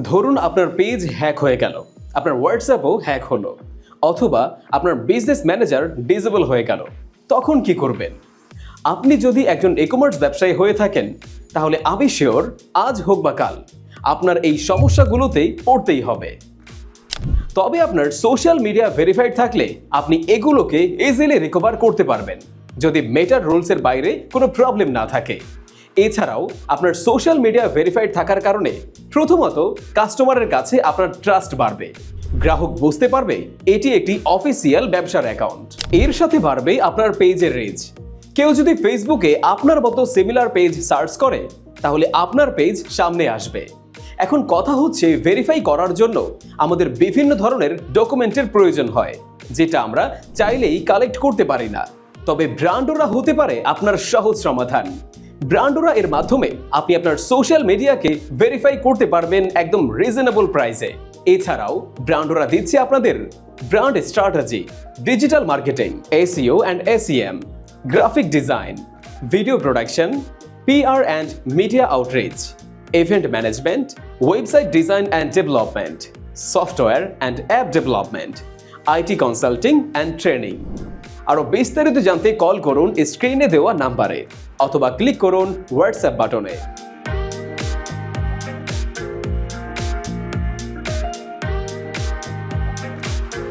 ধরুন আপনার page hack হয়ে গেল, আপনার হোয়াটসঅ্যাপও হ্যাক হলো, অথবা আপনার বিজনেস ম্যানেজার ডিজেবল হয়ে গেল, তখন কি করবেন? আপনি যদি একজন ই কমার্স ব্যবসায়ী হয়ে থাকেন, তাহলে আমি শিওর আজ হোক বা কাল, আপনার এই সমস্যাগুলোতেই পড়তেই হবে। তবে আপনার সোশ্যাল মিডিয়া ভেরিফাইড থাকলে আপনি এগুলোকে ইজিলি রিকভার করতে পারবেন, যদি মেটার রুলসের বাইরে কোনো প্রবলেম না থাকে। এছাড়াও, আপনার সোশ্যাল মিডিয়া ভেরিফাইড থাকার কারণে প্রথমত কাস্টমারের কাছে আপনার ট্রাস্ট বাড়বে। গ্রাহক বুঝতে পারবে, এটি একটি অফিসিয়াল ব্যবসার অ্যাকাউন্ট এর সাথে বাড়বে আপনার পেজের রিচ কেউ যদি ফেসবুকে আপনার মতো সিমিলার পেজ সার্চ করে, তাহলে আপনার পেজ সামনে আসবে। এখন কথা হচ্ছে ভেরিফাই করার জন্য আমাদের বিভিন্ন ধরনের ডকুমেন্টের প্রয়োজন হয়, যেটা আমরা চাইলেই কালেক্ট করতে পারি না। তবে ব্র্যান্ডোরা হতে পারে আপনার সহজ সমাধান। ব্র্যান্ডোরা এর মাধ্যমে আপনি আপনার সোশ্যাল মিডিয়াকে ভেরিফাই করতে পারবেন একদম রিজনেবল প্রাইসে এছাড়াও ব্র্যান্ডোরা দিচ্ছে আপনাদের brand strategy digital marketing SEO and SEM graphic design video production PR and media outreach, event management website design and development software and app development IT consulting and training আরও বিস্তারিত জানতে call করুন স্ক্রিনে দেওয়া নাম্বারে। অথবা ক্লিক করুন WhatsApp বাটনে।